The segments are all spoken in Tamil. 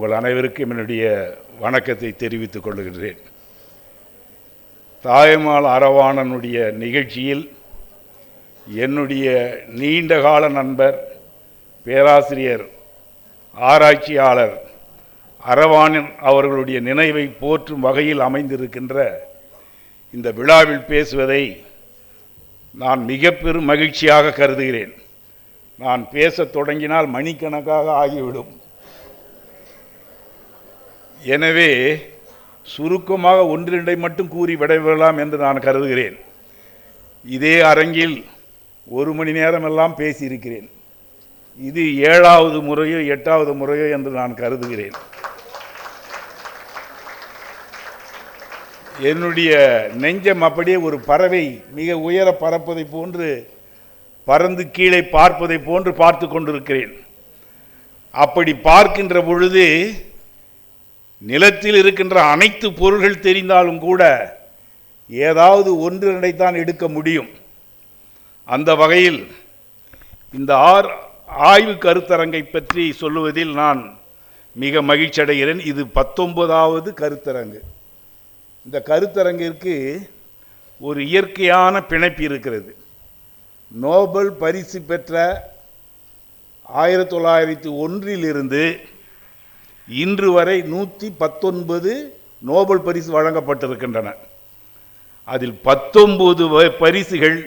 உங்கள் அனைவருக்கும் என்னுடைய வணக்கத்தை தெரிவித்துக் கொள்கின்றேன் தாயமால் அரவாணனுடைய நிகழ்ச்சியில் என்னுடைய நீண்டகால நண்பர் பேராசிரியர் ஆராய்ச்சியாளர் அரவாணன் அவர்களுடைய நினைவை போற்றும் வகையில் அமைந்திருக்கின்ற இந்த விழாவில் பேசுவதை நான் மிக பெரும் மகிழ்ச்சியாக கருதுகிறேன். நான் பேசத் தொடங்கினால் மணிக்கணக்காக ஆகிவிடும். எனவே சுருக்கமாக ஒன்றிரண்டை மட்டும் கூறி விடைபெறலாம் என்று நான் கருதுகிறேன். இதே அரங்கில் ஒரு மணி நேரமெல்லாம் பேசியிருக்கிறேன். இது ஏழாவது முறையோ எட்டாவது முறையோ என்று நான் கருதுகிறேன். என்னுடைய நெஞ்சம் அப்படியே ஒரு பறவை மிக உயர பறப்பதை போன்று பறந்து கீழே பார்ப்பதை போன்று பார்த்து கொண்டிருக்கிறேன். அப்படி பார்க்கின்ற பொழுது நிலத்தில் இருக்கின்ற அனைத்து பொருள்கள் தெரிந்தாலும் கூட ஏதாவது ஒன்று தான் எடுக்க முடியும். அந்த வகையில் இந்த ஆர் ஆய்வு கருத்தரங்கை பற்றி சொல்லுவதில் நான் மிக மகிழ்ச்சி அடைகிறேன் இது பத்தொன்பதாவது கருத்தரங்கு. இந்த கருத்தரங்கிற்கு ஒரு இயற்கையான பிணைப்பு இருக்கிறது. நோபல் பரிசு பெற்ற ஆயிரத்தி தொள்ளாயிரத்தி ஒன்றிலிருந்து இன்று வரை நூற்றி பத்தொன்பது நோபல் பரிசு வழங்கப்பட்டிருக்கின்றன. அதில் பத்தொன்பது பரிசுகள்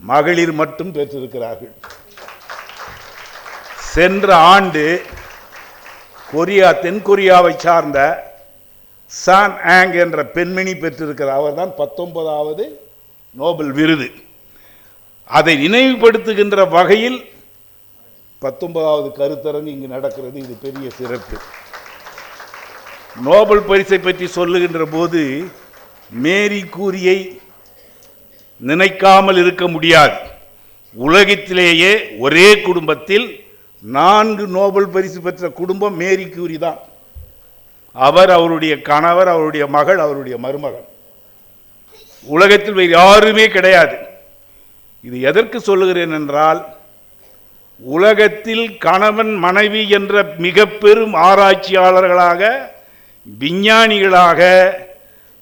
மகளிர் மட்டும் பெற்றிருக்கிறார்கள். சென்ற ஆண்டு கொரியா தென்கொரியாவை சார்ந்த சான் ஆங் என்ற பெண்மணி பெற்றிருக்கிறார். அவர்தான் பத்தொன்பதாவது நோபல் விருது. அதை நினைவுபடுத்துகின்ற வகையில் பத்தொன்பதாவது கருத்தரங்கு இங்கு நடக்கிறது. இது பெரிய சிறப்பு. நோபல் பரிசை பற்றி சொல்லுகின்ற போது மேரி கூரியை நினைக்காமல் இருக்க முடியாது. உலகத்திலேயே ஒரே குடும்பத்தில் நான்கு நோபல் பரிசு பெற்ற குடும்பம் மேரி கூரி தான் அவர் அவருடைய கணவர் அவருடைய மகள் அவருடைய மருமகன். உலகத்தில் வேறு யாருமே கிடையாது. இது எதற்கு சொல்லுகிறேன் என்றால் உலகத்தில் கணவன் மனைவி என்ற மிக பெரும் ஆராய்ச்சியாளர்களாக விஞ்ஞானிகளாக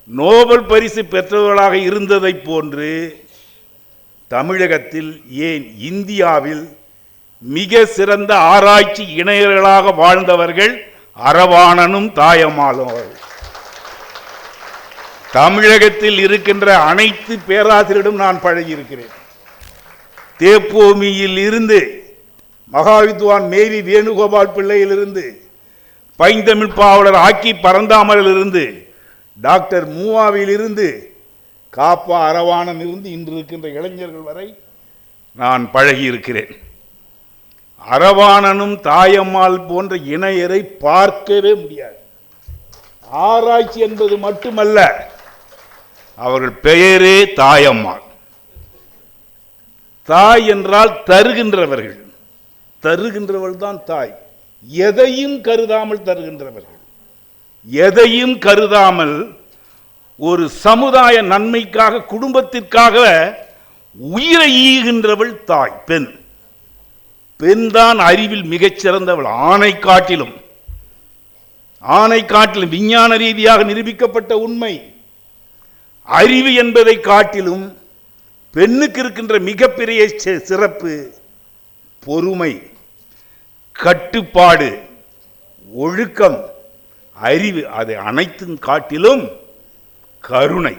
நோபல் பரிசு பெற்றவர்களாக இருந்ததைப் போன்று தமிழகத்தில் ஏன் இந்தியாவில் மிக சிறந்த ஆராய்ச்சி இணையர்களாக வாழ்ந்தவர்கள் அரவாணனும் தாயம்மாளும். அவர்கள் தமிழகத்தில் இருக்கின்ற அனைத்து பேராசிரியரிடம் நான் பழகியிருக்கிறேன். தேப்போமியில் இருந்து மகாவித்வான் மேவி வேணுகோபால் பிள்ளையிலிருந்து பைந்தமிழ் பாவலர் ஆக்கி பரந்தாமலிருந்து டாக்டர் மூவாவிலிருந்து காப்பா அரவாணன் இருந்து இன்று இருக்கின்ற இளைஞர்கள் வரை நான் பழகியிருக்கிறேன். அரவாணனும் தாயம்மாள் போன்ற இணையரை பார்க்கவே முடியாது. ஆராய்ச்சி என்பது மட்டுமல்ல அவர்கள் பெயரே தாயம்மாள். தாய் என்றால் தருகின்றவர்கள். தருகின்றவள் தான் தாய். எதையும் கருதாமல் தருகின்றவர்கள் எதையும் கருதாமல் ஒரு சமுதாய நன்மைக்காக குடும்பத்திற்காக உயிரை ஈகின்றவள் தாய் பெண். பெண் தான் அறிவில் மிகச்சிறந்தவள். ஆணை காட்டிலும் ஆணை காட்டிலும் விஞ்ஞான ரீதியாக நிரூபிக்கப்பட்ட உண்மை. அறிவு என்பதை காட்டிலும் பெண்ணுக்கு இருக்கின்ற மிகப்பெரிய சிறப்பு பொறுமை. கட்டுப்பாடு ஒழுக்கம் அறிவு அதை அனைத்தும் காட்டிலும் கருணை.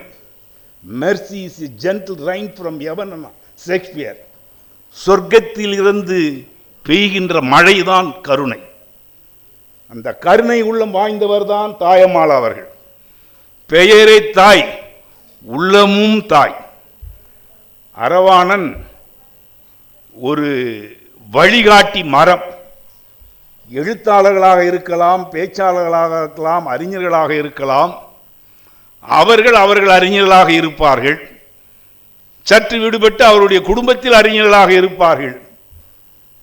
Mercy is gentle rain from heaven Shakespeare சொர்க்கத்தில் இருந்து பெய்கின்ற மழைதான் கருணை. அந்த கருணை உள்ளம் வாய்ந்தவர் தான் தாயம்மாள் அவர்கள். பெயரே தாய் உள்ளமும் தாய். அரவாணன் ஒரு வழிகாட்டி மரம். எழுத்தாளர்களாக இருக்கலாம் பேச்சாளர்களாக இருக்கலாம் அறிஞர்களாக இருக்கலாம். அவர்கள் அவர்கள் அறிஞர்களாக இருப்பார்கள். சற்று விடுபட்டு அவருடைய குடும்பத்தில் அறிஞர்களாக இருப்பார்கள்.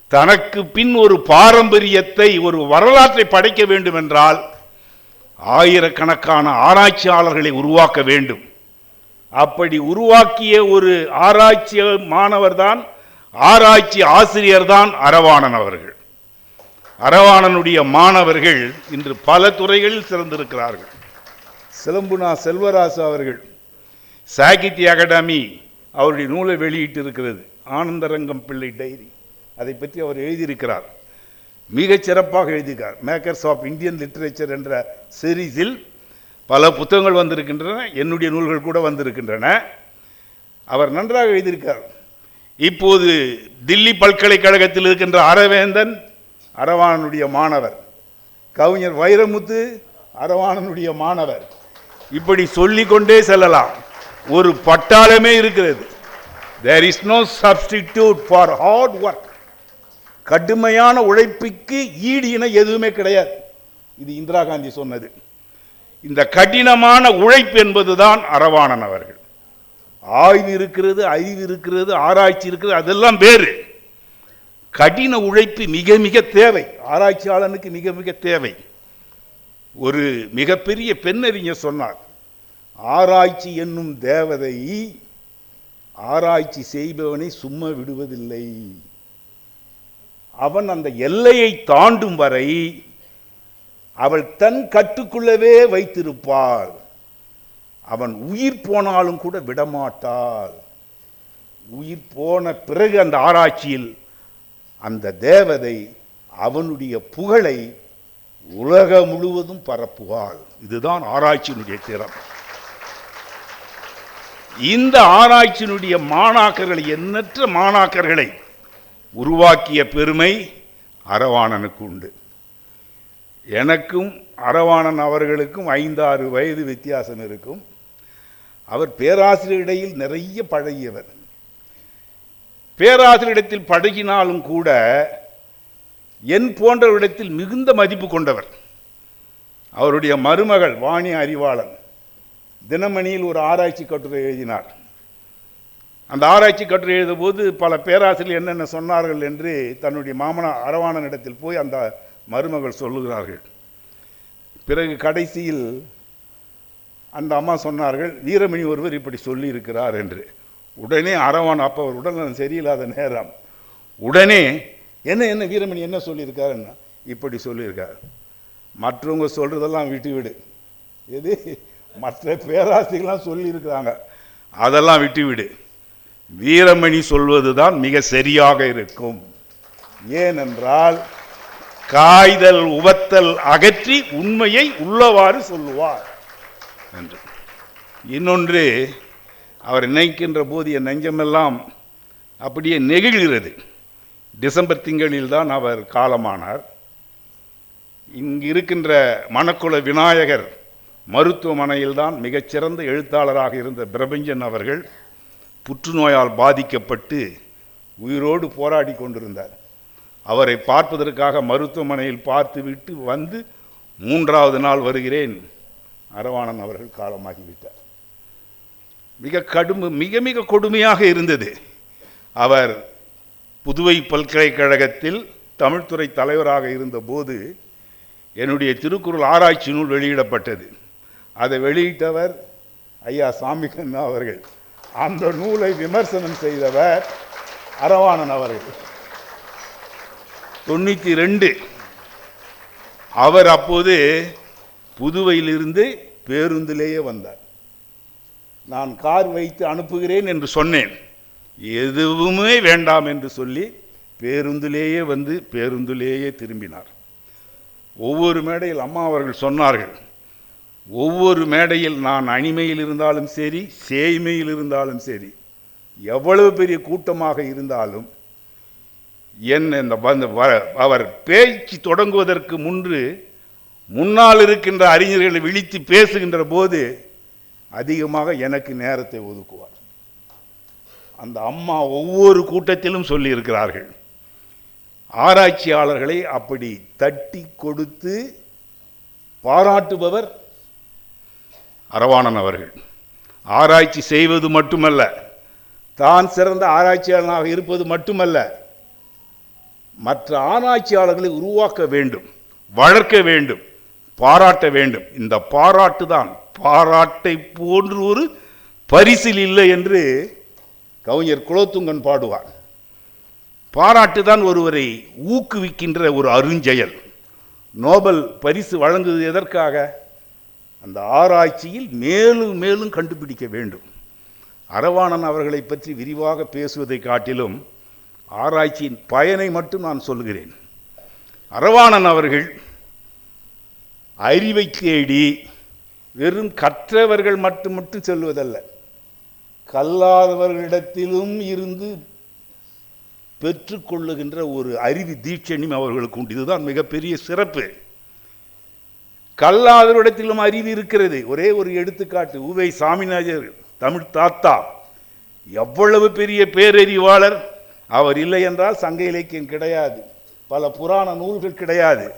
தனக்கு பின் ஒரு பாரம்பரியத்தை ஒரு வரலாற்றை படைக்க வேண்டும் என்றால் ஆயிரக்கணக்கான ஆராய்ச்சியாளர்களை உருவாக்க வேண்டும். அப்படி உருவாக்கிய ஒரு ஆராய்ச்சி மாணவர் தான் ஆராய்ச்சி ஆசிரியர் தான் அரவாணன் அவர்கள். அரவாணனுடைய மாணவர்கள் இன்று பல துறைகளில் சிறந்திருக்கிறார்கள். சிலம்புனா செல்வராசு அவர்கள். சாகித்ய அகாடமி அவருடைய நூலை வெளியிட்டு இருக்கிறது ஆனந்தரங்கம் பிள்ளை டைரி. அதை பற்றி அவர் எழுதியிருக்கிறார். மிகச் சிறப்பாக எழுதியிருக்கார். மேக்கர்ஸ் ஆஃப் இந்தியன் லிட்ரேச்சர் என்ற சீரீஸில் பல புத்தகங்கள் வந்திருக்கின்றன. என்னுடைய நூல்கள் கூட வந்திருக்கின்றன. அவர் நன்றாக எழுதியிருக்கார். இப்போது தில்லி பல்கலைக்கழகத்தில் இருக்கின்ற அரவேந்தன் அரவாணனுடைய மாணவர். கவிஞர் வைரமுத்து அரவாணனுடைய மாணவர். இப்படி சொல்லிக்கொண்டே செல்லலாம். ஒரு பட்டாளமே இருக்கிறது. There is no substitute for hard work கடுமையான உழைப்புக்கு ஈடு இணை எதுவுமே கிடையாது. இது இந்திரா காந்தி சொன்னது. இந்த கடினமான உழைப்பு என்பதுதான் அரவாணன் அவர்கள். ஆய்வு இருக்கிறது அறிவு இருக்கிறது ஆராய்ச்சி இருக்கிறது அதெல்லாம் வேறு. கடின உழைப்பு மிக மிக தேவை. ஆராய்ச்சியாளனுக்கு மிக மிக தேவை. ஒரு மிகப்பெரிய பெண்ணறிஞர் சொன்னார் ஆராய்ச்சி என்னும் தேவதை ஆராய்ச்சி செய்பவனை சும்மா விடுவதில்லை. அவன் அந்த எல்லையை தாண்டும் வரை அவள் தன் கட்டுக்குள்ளவே வைத்திருப்பாள். அவன் உயிர் போனாலும் கூட விடமாட்டாள். உயிர் போன பிறகு அந்த ஆராய்ச்சியில் அந்த தேவதை அவனுடைய புகழை உலகம் முழுவதும் பரப்புவாள். இதுதான் ஆராய்ச்சியினுடைய திறம். இந்த ஆராய்ச்சியினுடைய மாணாக்கர்களை எண்ணற்ற மாணாக்கர்களை உருவாக்கிய பெருமை அரவாணனுக்கு உண்டு. எனக்கும் அரவாணன் அவர்களுக்கும் ஐந்தாறு வயது வித்தியாசம் இருக்கும். அவர் பேராசிரியரிடையில் நிறைய பழகியவர். பேராசிரியரிடத்தில் பழகினாலும் கூட என் போன்றவரிடத்தில் மிகுந்த மதிப்பு கொண்டவர். அவருடைய மருமகள் வாணி அறிவாளன் தினமணியில் ஒரு ஆராய்ச்சி கட்டுரை எழுதினார். அந்த ஆராய்ச்சி கட்டுரை எழுதும்போது பல பேராசிரியர் என்னென்ன சொன்னார்கள் என்று தன்னுடைய மாமனார் அரவாணனிடத்தில் போய் அந்த மருமகள் சொல்லுகிறார்கள். பிறகு கடைசியில் அந்த அம்மா சொன்னார்கள் வீரமணி ஒருவர் இப்படி சொல்லியிருக்கிறார் என்று. உடனே அரவான் அப்போ அவர் உடல் சரியில்லாத நேரம். உடனே என்ன என்ன வீரமணி என்ன சொல்லியிருக்காருன்னா இப்படி சொல்லியிருக்கார். மற்றவங்க சொல்கிறதெல்லாம் விட்டு விடு. எது? மற்ற பேராசிரியர்கள்லாம் சொல்லியிருக்கிறாங்க. அதெல்லாம் விட்டு விடு. வீரமணி சொல்வது தான் மிக சரியாக இருக்கும். ஏனென்றால் காய்தல் உவத்தல் அகற்றி உண்மையை உள்ளவாறு சொல்லுவார். என்று. இன்னொன்று அவர் நினைக்கின்ற போது என் நெஞ்சமெல்லாம் அப்படியே நெகிழ்கிறது. டிசம்பர் திங்களில் தான் அவர் காலமானார். இங்கு இருக்கின்ற மணக்குள விநாயகர் மருத்துவமனையில் தான் மிகச்சிறந்த எழுத்தாளராக இருந்த பிரபஞ்சன் அவர்கள் புற்றுநோயால் பாதிக்கப்பட்டு உயிரோடு போராடி கொண்டிருந்தார். அவரை பார்ப்பதற்காக மருத்துவமனையில் பார்த்துவிட்டு வந்து மூன்றாவது நாள் வருகிறேன். அரவாணன் அவர்கள் காலமாகிவிட்டார். மிக கடும் மிக மிக கொடுமையாக இருந்தது. அவர் புதுவை பல்கலைக்கழகத்தில் தமிழ்துறை தலைவராக இருந்தபோது என்னுடைய திருக்குறள் ஆராய்ச்சி நூல் வெளியிடப்பட்டது. அதை வெளியிட்டவர் ஐயா சாமிகண்ணா அவர்கள். அந்த நூலை விமர்சனம் செய்தவர் அரவாணன் அவர்கள். தொண்ணூற்றி ரெண்டு. அவர் அப்போது புதுவையிலிருந்து பேருந்திலேயே வந்தார். நான் கார் வைத்து அனுப்புகிறேன் என்று சொன்னேன். எதுவுமே வேண்டாம் என்று சொல்லி பேருந்திலேயே வந்து பேருந்திலேயே திரும்பினார். ஒவ்வொரு மேடையில் அம்மா அவர்கள் சொன்னார்கள் ஒவ்வொரு மேடையில் நான் அணிமையில் இருந்தாலும் சரி சேய்மையில் இருந்தாலும் சரி எவ்வளவு பெரிய கூட்டமாக இருந்தாலும் என் இந்த வ- அவர் பேச்சு தொடங்குவதற்கு முன்று முன்னால் இருக்கின்ற அறிஞர்களை விழித்து பேசுகின்ற போது அதிகமாக எனக்கு நேரத்தை ஒதுக்குவார். அந்த அம்மா ஒவ்வொரு கூட்டத்திலும் சொல்லியிருக்கிறார்கள். ஆராய்ச்சியாளர்களை அப்படி தட்டி கொடுத்து பாராட்டுபவர் அரவாணன் அவர்கள். ஆராய்ச்சி செய்வது மட்டுமல்ல தான் சிறந்த ஆராய்ச்சியாளனாக இருப்பது மட்டுமல்ல மற்ற ஆராய்ச்சியாளர்களை உருவாக்க வேண்டும் வளர்க்க வேண்டும் பாராட்ட வேண்டும். இந்த பாராட்டு தான் பாராட்டை போன்று ஒரு பரிசில் இல்லை என்று கவிஞர் குலோத்துங்கன் பாடுவார். பாராட்டு தான் ஒருவரை ஊக்குவிக்கின்ற ஒரு அருஞ்செயல். நோபல் பரிசு வழங்குவது எதற்காக? அந்த ஆராய்ச்சியில் மேலும் மேலும் கண்டுபிடிக்க வேண்டும். அரவாணன் அவர்களை பற்றி விரிவாக பேசுவதை காட்டிலும் ஆராய்ச்சியின் பயனை மட்டும் நான் சொல்கிறேன் அரவாணன் அவர்கள் அறிவை தேடி வெறும் கற்றவர்கள் மட்டும் மட்டும் செல்வதல்ல. கல்லாதவர்களிடத்திலும் இருந்து பெற்றுக்கொள்ளுகின்ற ஒரு அறிவு தீட்சணியும் அவர்களுக்கு உண்டு. இதுதான் மிகப்பெரிய சிறப்பு. கல்லாதவரிடத்திலும் அறிவு இருக்கிறது. ஒரே ஒரு எடுத்துக்காட்டு உவை சாமிநாதர் தமிழ் தாத்தா எவ்வளவு பெரிய பேரறிவாளர். அவர் இல்லை என்றால் சங்க இலக்கியம் கிடையாது. பல புராண நூல்கள் கிடையாது.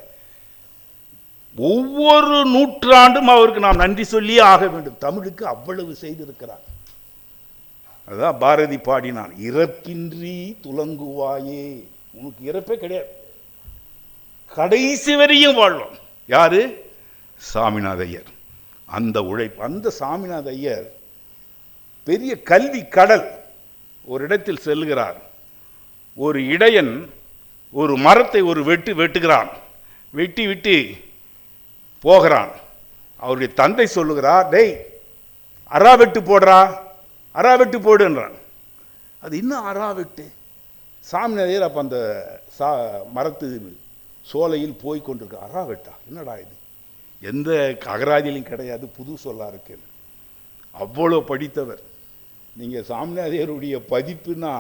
ஒவ்வொரு நூற்றாண்டும் அவருக்கு நாம் நன்றி சொல்லியே ஆக வேண்டும். தமிழுக்கு அவ்வளவு செய்திருக்கிறார். அதுதான் பாரதி பாடினான் இறப்பின்றி துலங்குவாயே. உனக்கு இறப்பே கிடையாது. கடைசி வரையும் வாழ்வோம் யாரு? சாமிநாத ஐயர். அந்த உழைப்பு அந்த சாமிநாத ஐயர் பெரிய கல்வி கடல் ஒரு இடத்தில் செல்கிறார் ஒரு இடையன் ஒரு மரத்தை ஒரு வெட்டு வெட்டுகிறான். வெட்டி விட்டு போகிறான். அவருடைய தந்தை சொல்லுகிறார் டேய் அரா வெட்டு போடுறா அரா வெட்டு போடுன்றான். அது இன்னும் அரா வெட்டு? சாமிநாதையர் அப்போ அந்த சா மரத்து சோலையில் போய் கொண்டிருக்க அரா வெட்டா? என்னடா இது? எந்த அகராதியிலும் கிடையாது புது சொல்லாக இருக்கு. அவ்வளோ படித்தவர். நீங்கள் சாமிநாதையருடைய பதிப்புனா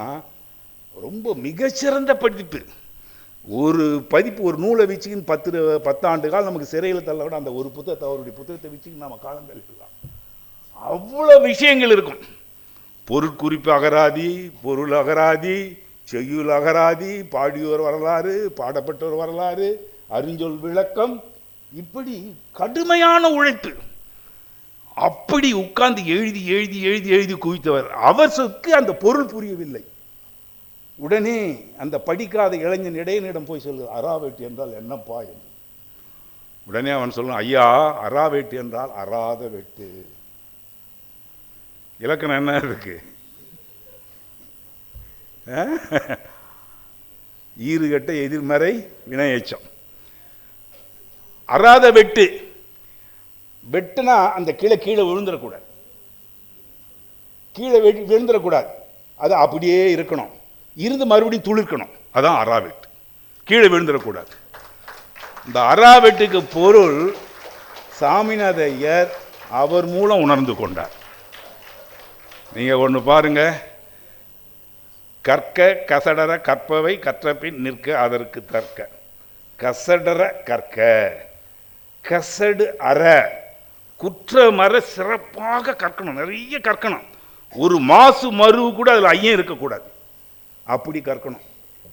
ரொம்ப மிகச்சிறந்த படிப்பு ஒரு பதிப்பு ஒரு நூலை வச்சுக்கின்னு பத்து பத்தாண்டு காலம் நமக்கு சிறையில் தள்ள விட அந்த ஒரு புத்தகத்தை அவருடைய புத்தகத்தை வச்சுக்கின்னு நம்ம காலம் தள்ளிடலாம் அவ்வளோ விஷயங்கள் இருக்கும். பொருட்குறிப்பு அகராதி பொருள் அகராதி செய்யுள் அகராதி பாடியோர் வரலாறு பாடப்பட்டோர் வரலாறு அறிஞ்சொல் விளக்கம் இப்படி கடுமையான உழைப்பு. அப்படி உட்கார்ந்து எழுதி எழுதி எழுதி எழுதி குவித்தவர். அவர் சொற்கு அந்த பொருள் புரியவில்லை. உடனே அந்த படிக்காத இளைஞன் இடையனிடம் போய் சொல்லு அராவேட்டு என்றால் என்னப்பா என்று. உடனே அவன் சொல்லுவான் ஐயா அராவேட்டு என்றால் அறாத வெட்டு. இலக்கணம் என்ன இருக்கு? ஈறுகட்ட எதிர்மறை வினையச்சம். அறாத வெட்டு. வெட்டுனா அந்த கீழே கீழே விழுந்துடக்கூடாது. கீழே விழுந்துடக்கூடாது. அது அப்படியே இருக்கணும். இருந்து மறுபடியும் துளிர்க்கணும். அதான் அராவெட்டு கீழே விழுந்துடக்கூடாது. இந்த அராவெட்டுக்கு பொருள் சாமிநாத ஐயர் அவர் மூலம் உணர்ந்து கொண்டார். நீங்கள் ஒன்று பாருங்க. கற்க கசடர கற்பவை கற்றபின் நிற்க அதற்கு தற்க. கசடர கற்க. கசடு அற. குற்றமற சிறப்பாக கற்கணும். நிறைய கற்கணும். ஒரு மாசு மருவு கூட அதில் ஐயம் இருக்கக்கூடாது. அப்படி கற்கணும்.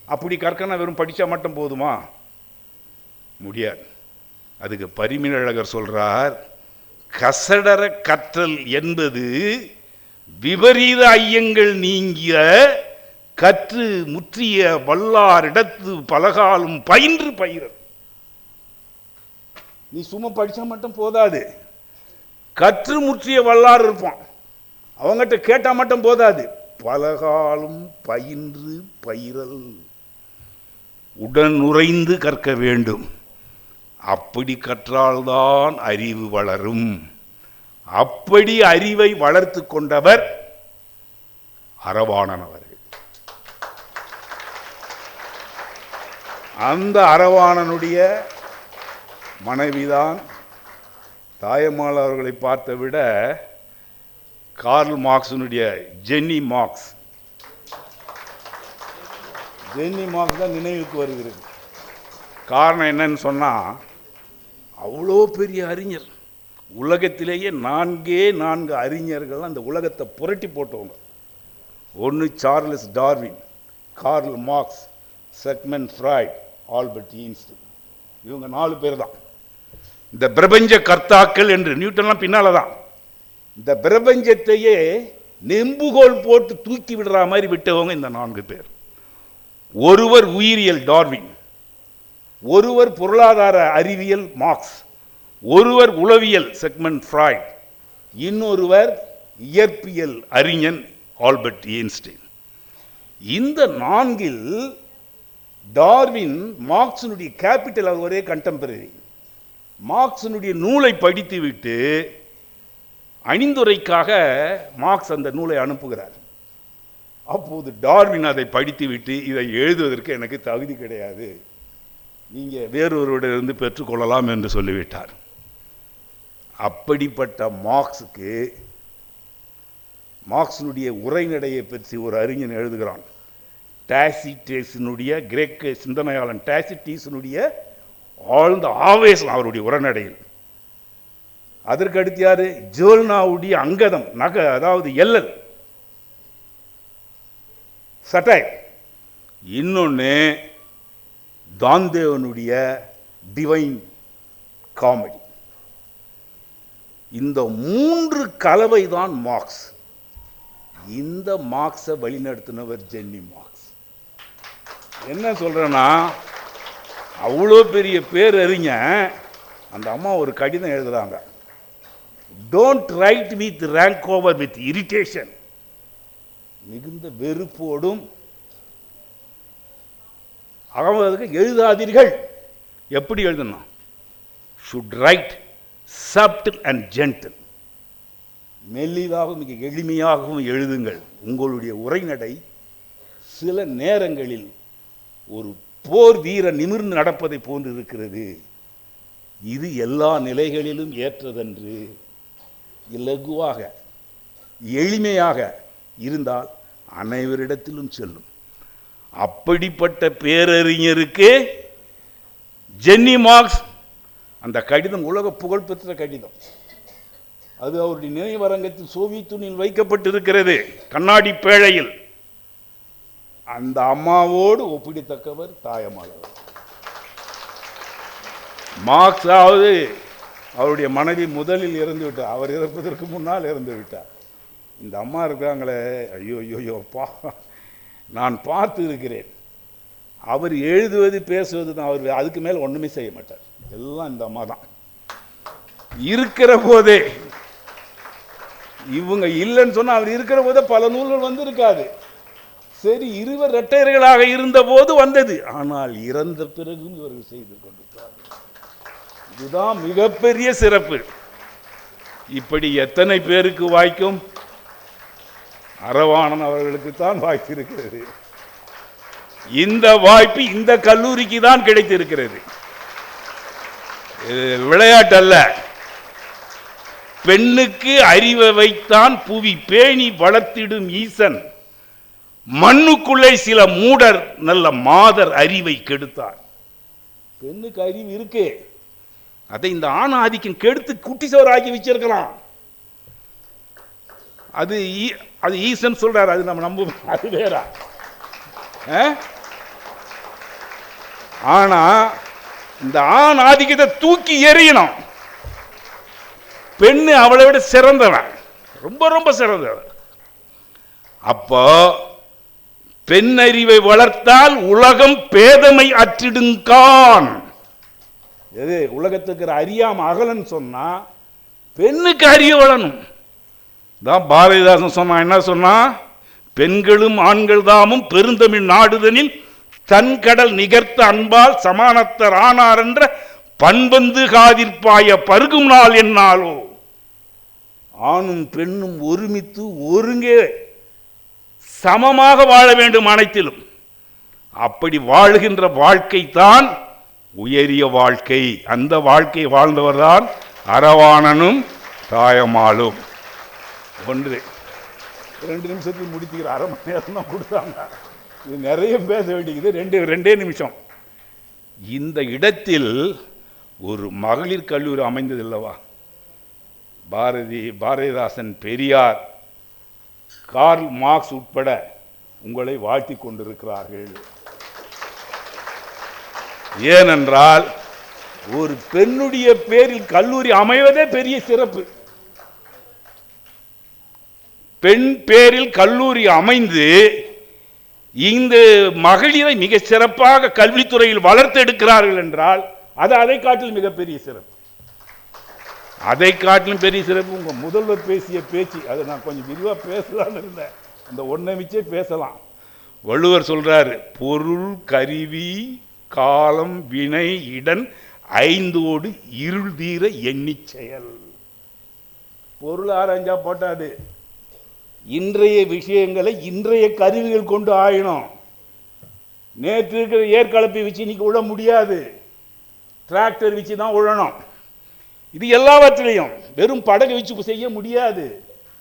அப்படி கற்கணும் வெறும் படித்தா மட்டும் போதுமா? முடியாது. அதுக்கு பரிமிழகர் சொல்கிறார் கசடர கற்றல் என்பது விபரீத ஐயங்கள் நீங்கிய கற்று முற்றிய வல்லாரிடத்து பலகாலும் பயின்று பயிரல். நீ சும்மா படிச்சா மட்டும் போதாது. கற்று முற்றிய வல்லார் இருப்பான். அவங்ககிட்ட கேட்டால் மட்டும் போதாது. பலகாலும் பயின்று பயிரல். உடன் கற்க வேண்டும். அப்படி கற்றால்தான் அறிவு வளரும். அப்படி அறிவை வளர்த்து கொண்டவர் அரவாணன் அவர்கள். அந்த அரவாணனுடைய மனைவிதான் தாயம்மாள் அவர்களை பார்த்த விட கார்ல் மார்க்ஸினுடைய ஜென்னி மார்க்ஸ். ஜென்னி மார்க்ஸ் தான் நினைவுக்கு வருகிறது. காரணம் என்னன்னு சொன்னால் அவ்வளோ பெரிய அறிஞர். உலகத்திலேயே நான்கே நான்கு அறிஞர்கள் அந்த உலகத்தை புரட்டி போட்டவங்க. ஒன்று Charles Darwin Karl Marx Sigmund Freud Albert Einstein. இவங்க நாலு பேர் தான். இந்த பிரபஞ்ச கர்த்தாக்கள் என்று நியூட்டன்லாம் பின்னால தான். இந்த பிரபஞ்சத்தையே நெம்புகோல் போட்டு தூக்கி விடுற மாதிரி விட்டவங்க இந்த நான்கு பேர். ஒருவர் உயிரியல் டார்வின். ஒருவர் பொருளாதார அறிவியல் மார்க்ஸ். ஒருவர் உளவியல் செக்மெண்ட் ஃப்ராய்ட். இன்னொருவர் இயற்பியல் அறிஞன் ஆல்பர்ட் ஏன்ஸ்டைன் இந்த நான்கில் டார்வின் மார்க்ஸினுடைய கேபிட்டல் அவர் ஒரே கண்டெம்பரரி மார்க்ஸினுடைய நூலை படித்துவிட்டு அணிந்துரைக்காக மார்க்ஸ் அந்த நூலை அனுப்புகிறார். அப்போது டார்வின் அதை படித்துவிட்டு இதை எழுதுவதற்கு எனக்கு தகுதி கிடையாது. நீங்கள் வேறொருவரிடமிருந்து பெற்றுக்கொள்ளலாம் என்று சொல்லிவிட்டார். அப்படிப்பட்ட மார்க்ஸுக்கு மார்க்ஸினுடைய உரைநடையை பற்றி ஒரு அறிஞன் எழுதுகிறான். டாசிட்டேஸினுடைய கிரேக்க சிந்தனையாளன் டாசிட்டீஸினுடைய ஆழ்ந்த ஆவேசம் அவருடைய உரைநடையில். அதற்கு அடுத்து யார்? ஜோல்னாவுடைய அங்கதம் நக அதாவது எல்லல். சட்டை. இன்னொன்று தாந்தேவனுடைய டிவைன் காமெடி இந்த மூன்று கலவை தான் மார்க்ஸ் இந்த மார்க்ஸை வழிநடத்தினவர் ஜென்னி மார்க்ஸ் என்ன சொல்கிறேன்னா அவ்வளோ பெரிய பேர் அறிஞ அந்த அம்மா ஒரு கடிதம் எழுதுகிறாங்க don't write with rancour with irritation மிகுந்த வெறுப்போடும் அவங்களுக்கு எழுதாதீர்கள். எப்படி எழுதணும்? Should write subtle and gentle மெல்லிதாகவும் மிக எளிமையாகவும் எழுதுங்கள். உங்களுடைய உரைநடை சில நேரங்களில் ஒரு போர் வீர நிமிர்ந்து நடப்பதை போன்று இருக்கிறது இது எல்லா நிலைகளிலும் ஏற்றதன்று. இலகுவாக எளிமையாக இருந்தால் அனைவரிடத்திலும் செல்லும். அப்படிப்பட்ட பேரறிஞருக்கு ஜென்னி மார்க்ஸ் அந்த கடிதம் உலக புகழ்பெற்ற கடிதம். அது அவருடைய நினைவரங்கத்தில் சோவியத் யூனியன் வைக்கப்பட்டிருக்கிறது கண்ணாடி பேழையில். அந்த அம்மாவோடு ஒப்பிடத்தக்கவர் தாயமானவர் மார்க்ஸாவது அவருடைய மனைவி முதலில் இறந்து விட்டார் அவர் இறப்பதற்கு முன்னால் இறந்து விட்டார் இந்த அம்மா இருக்காங்களே ஐயோ ஐயோ ஐயோ பா நான் பார்த்து இருக்கிறேன். அவர் எழுதுவது பேசுவது தான். அவர் அதுக்கு மேல் ஒன்றுமே செய்ய மாட்டார். எல்லாம் இந்த அம்மா தான். இருக்கிற போதே இவங்க இல்லைன்னு சொன்னால் அவர் இருக்கிற போதே பல நூல்கள் வந்து இருக்காது சரி இருவர் இரட்டையர்களாக இருந்த போது வந்தது. ஆனால் இறந்த பிறகும் இவர்கள் செய்து கொண்டிருக்கிறார்கள். இதுதான் மிகப்பெரிய சிறப்பு. இப்படி எத்தனை பேருக்கு வாய்க்கும் அரவாணன் அவர்களுக்கு தான் வாய்த்திருக்கிறது. இந்த வாய்ப்பு இந்த கல்லூரிக்கு தான் கிடைத்திருக்கிறது. இது பெண்ணுக்கு அறிவை வைத்தான் புவி பேணி வளர்த்திடும் ஈசன். மண்ணுக்குள்ளே சில மூடர் நல்ல மாதர் அறிவை கெடுத்தார். பெண்ணுக்கு அறிவு இருக்கு. அதை இந்த ஆண் ஆதிக்கம் கெடுத்து குட்டி சோறு ஆக்கி வச்சிருக்கலாம். அது அது ஈசன் சொல்றாரு அது நம்ம நம்ப அது வேற. ஆனா இந்த ஆண் ஆதிக்கத்தை தூக்கி எறியணும். பெண்ணு அவளை விட சிறந்தவன். ரொம்ப ரொம்ப சிறந்தவன். அப்போ பெண் அறிவை வளர்த்தால் உலகம் பேதமை அற்றிடுங்கான். எது உலகத்துக்கு அறியாம அகலன்னு சொன்னா பெண்ணுக்கு அறிய வளரணும். தான் பாரதிதாசன் சொன்னா என்ன சொன்னா? பெண்களும் ஆண்கள் தாமும் பெருந்தமிழ் நாடுதனில் தன் கடல் நிகர்த்த அன்பால் சமானத்தர் ஆனார் என்ற பண்பந்து காதிர்ப்பாய பருகும் நாள் என்னாலோ. ஆணும் பெண்ணும் ஒருமித்து ஒருங்கே சமமாக வாழ வேண்டும் அனைத்திலும். அப்படி வாழுகின்ற வாழ்க்கை தான் உயரிய வாழ்க்கை. அந்த வாழ்க்கை வாழ்ந்தவர்தான் அரவாணனும் தாயமாளும் ஒன்று. ரெண்டு நிமிஷத்தில் முடித்துக்கிற அரை மணி நேரம் தான் கொடுத்தாங்க. இது நிறைய பேச வேண்டியது. ரெண்டு ரெண்டே நிமிஷம். இந்த இடத்தில் ஒரு மகளிர் கல்லூரி அமைந்ததில்லவா பாரதி பாரதிதாசன் பெரியார் கார்ல் மார்க்ஸ் உட்பட உங்களை வாழ்த்தி கொண்டிருக்கிறார்கள். ஏனென்றால் ஒரு பெண்ணுடைய பேரில் கல்லூரி அமைவதே பெரிய சிறப்பு. பெண் பேரில் கல்லூரி அமைந்து இந்த மகளிரை மிக சிறப்பாக கல்வித்துறையில் வளர்த்தெடுக்கிறார்கள் என்றால் அது அதை காட்டிலும் மிகப்பெரிய சிறப்பு. அதை காட்டிலும் பெரிய சிறப்பு. உங்க முதல்வர் பேசிய பேச்சு அதை நான் கொஞ்சம் விரிவாக பேசலாம்னு இருந்தேன். அந்த ஒன்றை மிச்சே பேசலாம். வள்ளுவர் சொல்றாரு பொருள் கருவி காலம் வினை இடன் ஐந்தோடு இருள் தீர எண்ணி செயல். பொருள் ஆராய்ஞ்சா போட்டாது. இன்றைய விஷயங்களை இன்றைய கருவிகள் கொண்டு ஆயினோம். நேற்று இருக்கிற ஏற்கலப்பை வச்சு இன்னைக்கு உழ முடியாது. டிராக்டர் வச்சு தான் உழணும். இது எல்லாவற்றிலையும் வெறும் படகு வச்சு செய்ய முடியாது.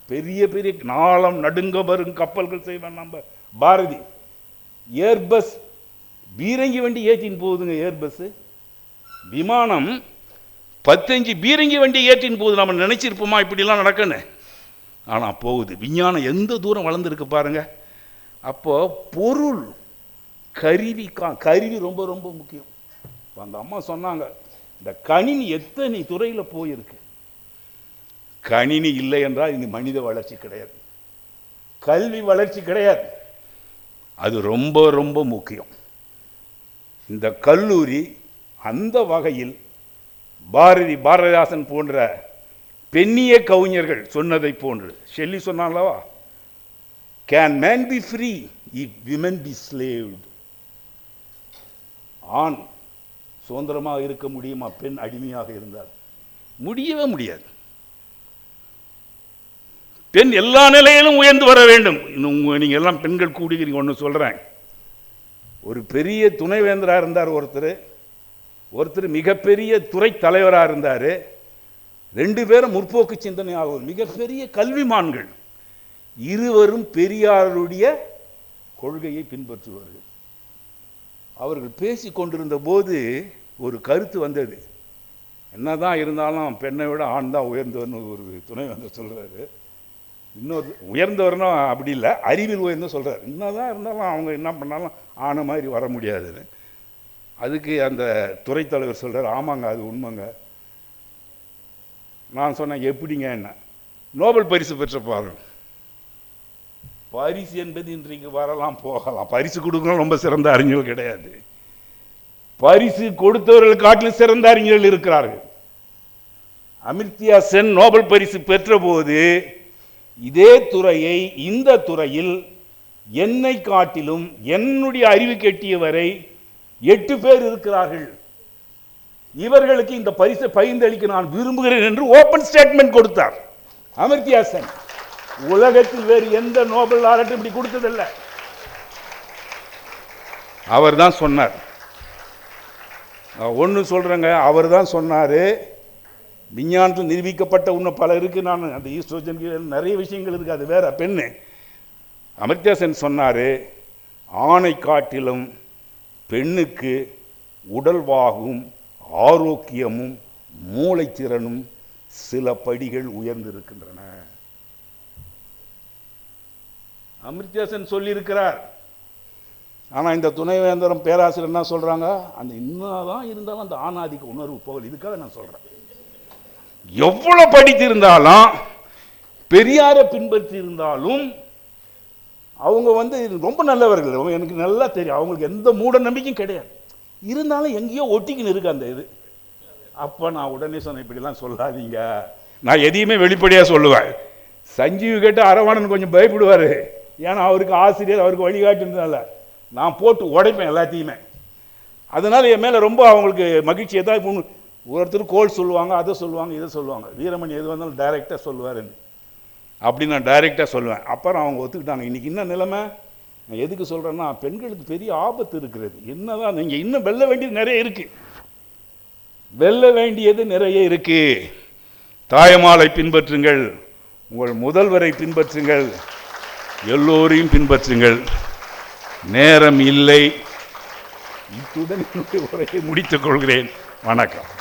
பெரிய பெரிய நாளம் நடுங்க வரும் கப்பல்கள் செய்வேன் நம்ம பாரதி. ஏர்பஸ் பீரங்கி வண்டி ஏற்றின்னு போகுதுங்க ஏர்பஸ் விமானம் பத்தஞ்சு பீரங்கி வண்டி ஏற்றின்னு போகுது நம்ம நினச்சிருப்போமா இப்படிலாம் நடக்குன்னு? ஆனால் போகுது. விஞ்ஞானம் எந்த தூரம் வளர்ந்துருக்கு பாருங்க. அப்போ பொருள் கருவி கா கருவி ரொம்ப ரொம்ப முக்கியம். அந்த அம்மா சொன்னாங்க இந்த கணினி எத்தனை துறையில் போயிருக்கு? கணினி இல்லை என்றால் இந்த மனித வளர்ச்சி கிடையாது. கல்வி வளர்ச்சி கிடையாது. அது ரொம்ப ரொம்ப முக்கியம். இந்த கல்லூரி அந்த வகையில் பாரதி பாரதிதாசன் போன்ற பெண்ணிய கவிஞர்கள் சொன்னதை போன்று Shelley சொன்னாலவா can man be free if woman be slaved ஆண் சுதந்திரமாக இருக்க முடியுமா? பெண் அடிமையாக இருந்தால். முடியவே முடியாது. பெண் எல்லா நிலையிலும் உயர்ந்து வர வேண்டும். இன்னும் நீங்கள் எல்லாம் பெண்கள் கூடுகிறீங்க ஒன்று சொல்கிறேன் ஒரு பெரிய துணைவேந்தராக இருந்தார் ஒருத்தர். ஒருத்தர் மிகப்பெரிய துறை தலைவராக இருந்தார். ரெண்டு பேரும் முற்போக்கு சிந்தனை ஆகும். மிகப்பெரிய கல்விமான்கள். இருவரும் பெரியாருடைய கொள்கையை பின்பற்றுவார்கள். அவர்கள் பேசி கொண்டிருந்த போது ஒரு கருத்து வந்தது. என்னதான் இருந்தாலும் பெண்ணை விட ஆண் தான் உயர்ந்தவர்னு ஒரு துணைவேந்தர் சொல்கிறாரு இன்னொரு உயர்ந்தவர்னா அப்படி இல்லை அறிவில் உயர்ந்து சொல்கிறார் என்னதான் இருந்தாலும் அவங்க என்ன பண்ணாலும் ஆன மாதிரி வர முடியாதுன்னு அதுக்கு அந்த துறைத்தலைவர் சொல்கிறார் ஆமாங்க அது உண்மைங்க. நான் சொன்னேன் எப்படிங்க என்ன? நோபல் பரிசு பெற்ற பாருங்க. பரிசு என்பது இன்றைக்கு வரலாம் போகலாம். பரிசு கொடுக்கணும் ரொம்ப சிறந்த அறிஞர்கள் கிடையாது. பரிசு கொடுத்தவர்கள் காட்டிலும் சிறந்த அறிஞர்கள் இருக்கிறார்கள். அமிர்தியா சென் நோபல் பரிசு பெற்ற போது இதே துறையை இந்த துறையில் என்னை காட்டிலும் என்னுடைய அறிவு கெட்டிய வரை எட்டு பேர் இருக்கிறார்கள். இவர்களுக்கு இந்த பரிசை பகிர்ந்தளிக்க நான் விரும்புகிறேன் என்று ஓபன் ஸ்டேட்மெண்ட் கொடுத்தார். அமர்த்தியாசன் உலகத்தில் வேறு எந்த நோபல் ஆராய்ச்சி இப்படி கொடுத்ததில்ல. அவர் தான் சொன்னார். ஒன்று சொல்கிறேங்க அவர் தான் சொன்னார் விஞ்ஞானத்தில் நிரூபிக்கப்பட்ட இன்னும் பல இருக்குது நான் அந்த ஈஸ்ட்ரோஜன் நிறைய விஷயங்கள் இருக்குது அது வேற பெண்ணு. அமர்த்தியா சென் சொன்னார் ஆணை காட்டிலும் பெண்ணுக்கு உடல்வாகும் ஆரோக்கியமும் மூளைத்திறனும் சில படிகள் உயர்ந்திருக்கின்றன. அமிர்தியாசன் சொல்லியிருக்கிறார். ஆனால் இந்த துணைவேந்தரம் பேராசிரியர் என்ன சொல்கிறாங்க அந்த இன்னதான் இருந்தாலும் அந்த ஆணாதிக்க உணர்வு போகல். இதுக்காக நான் சொல்கிறேன் எவ்வளவு படித்திருந்தாலும் பெரியாரை பின்பற்றி இருந்தாலும் அவங்க வந்து ரொம்ப நல்லவர்கள். எனக்கு நல்லா தெரியும். அவங்களுக்கு எந்த மூட நம்பிக்கையும் கிடையாது. இருந்தாலும் எங்கேயோ ஒட்டிக்கின்னு இருக்கு அந்த இது. அப்போ நான் உடனே சொன்னேன் இப்படிலாம் சொல்லாதீங்க. நான் எதையுமே வெளிப்படையாக சொல்லுவேன். சஞ்சீவ் கேட்டு அரவாணன் கொஞ்சம் பயப்படுவார். ஏன்னா அவருக்கு ஆசிரியர் அவருக்கு வழிகாட்டுன்றதால நான் போட்டு உடைப்பேன் எல்லாத்தையுமே. அதனால என் மேலே ரொம்ப அவங்களுக்கு மகிழ்ச்சியை தான் இப்போ ஒருத்தர் கோல் சொல்லுவாங்க அதை சொல்லுவாங்க இதை சொல்லுவாங்க. வீரமணி எது வந்தாலும் டைரெக்டாக சொல்லுவாருன்னு அப்படி நான் டைரெக்டாக சொல்லுவேன். அப்புறம் அவங்க ஒத்துக்கிட்டாங்க. இன்றைக்கி என்ன நிலைமை? நான் எதுக்கு சொல்கிறேன்னா பெண்களுக்கு பெரிய ஆபத்து இருக்கிறது. என்னதான் நீங்கள் இன்னும் வெல்ல வேண்டியது நிறைய இருக்குது வெல்ல வேண்டியது நிறைய இருக்குது தாயமாலை பின்பற்றுங்கள். உங்கள் முதல்வரை பின்பற்றுங்கள். எல்லோரையும் பின்பற்றுங்கள். நேரம் இல்லை. இத்துடன் என்னுடைய உரையை முடித்துக் கொள்கிறேன். வணக்கம்.